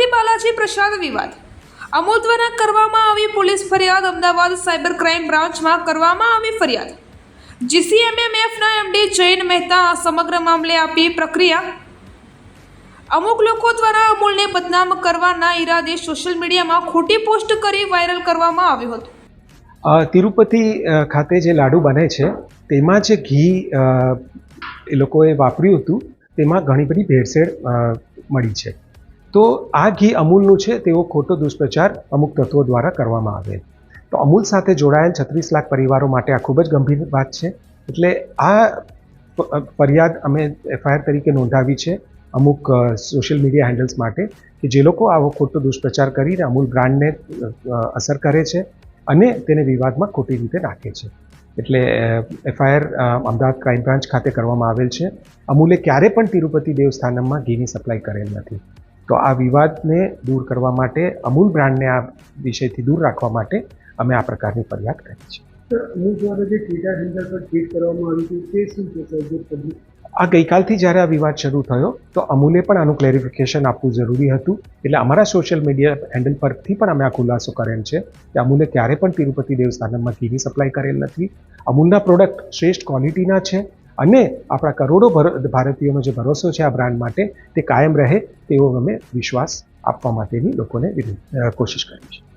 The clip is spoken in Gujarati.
તિરુપતિ પ્રસાદ વિવાદ. અમૂલ દ્વારા કરવામાં આવી પોલીસ ફરિયાદ અમદાવાદ સાયબર ક્રાઇમ બ્રાન્ચમાં કરવામાં આવી ફરિયાદ. જીસીએમએમએફના એમડી જૈન મહેતા સમગ્ર મામલે આપી પ્રક્રિયા. અમુક લોકો દ્વારા અમૂલને બદનામ કરવાના ઈરાદે સોશિયલ મીડિયામાં ખોટી પોસ્ટ કરી વાયરલ કરવામાં આવ્યું હતું. તિરુપતિ ખાતે જે લાડુ બને છે, તેમાં જે ઘી એ લોકોએ વાપર્યું હતું, તેમાં ઘણી બધી ભેળસેળ મળી છે. તો આ ઘી અમૂલનું છે, તેવો ખોટો દુષ્પ્રચાર અમુક તત્વો દ્વારા કરવામાં આવે. તો અમૂલ સાથે જોડાયેલ છત્રીસ લાખ પરિવારો માટે આ ખૂબ જ ગંભીર વાત છે. એટલે આ ફરિયાદ અમે એફઆઈઆર તરીકે નોંધાવી છે અમુક સોશિયલ મીડિયા હેન્ડલ્સ માટે કે જે લોકો આવો ખોટો દુષ્પ્રચાર કરીને અમૂલ બ્રાન્ડને અસર કરે છે અને તેને વિવાદમાં ખોટી રીતે નાખે છે. એટલે એફઆઈઆર અમદાવાદ ક્રાઇમ બ્રાન્ચ ખાતે કરવામાં આવેલ છે. અમૂલે ક્યારે પણ તિરુપતિ દેવસ્થાનમમાં ઘીની સપ્લાય કરેલ નથી. તો આ વિવાદને દૂર કરવા માટે અમૂલ બ્રાન્ડને આ વિષયથી દૂર રાખવા માટે અમે આ પ્રકારની ફરિયાદ કરી છે. અમુક દ્વારા જે ટ્વિટર હેન્ડલ પર ટ્વીટ કરવામાં આવ્યું હતું તે શું છે સર? જે પબ્લિક આ ગઈકાલથી જ્યારે આ વિવાદ શરૂ થયો તો અમૂલે પણ આનું ક્લેરિફિકેશન આપવું જરૂરી હતું. એટલે અમારા સોશિયલ મીડિયા હેન્ડલ પરથી પણ અમે આ ખુલાસો કરેલ છે કે અમૂલે ક્યારે પણ તિરુપતિ દેવસ્થાનમમાં ઘીની સપ્લાય કરેલ નથી. અમૂલના પ્રોડક્ટ શ્રેષ્ઠ ક્વોલિટીના છે. અને આપણા કરોડો ભર- ભારતીયોનો જે ભરોસો છે આ બ્રાન્ડ માટે તે કાયમ રહે તેવો અમે વિશ્વાસ આપવા માટેની લોકોને કોશિશ કરી છે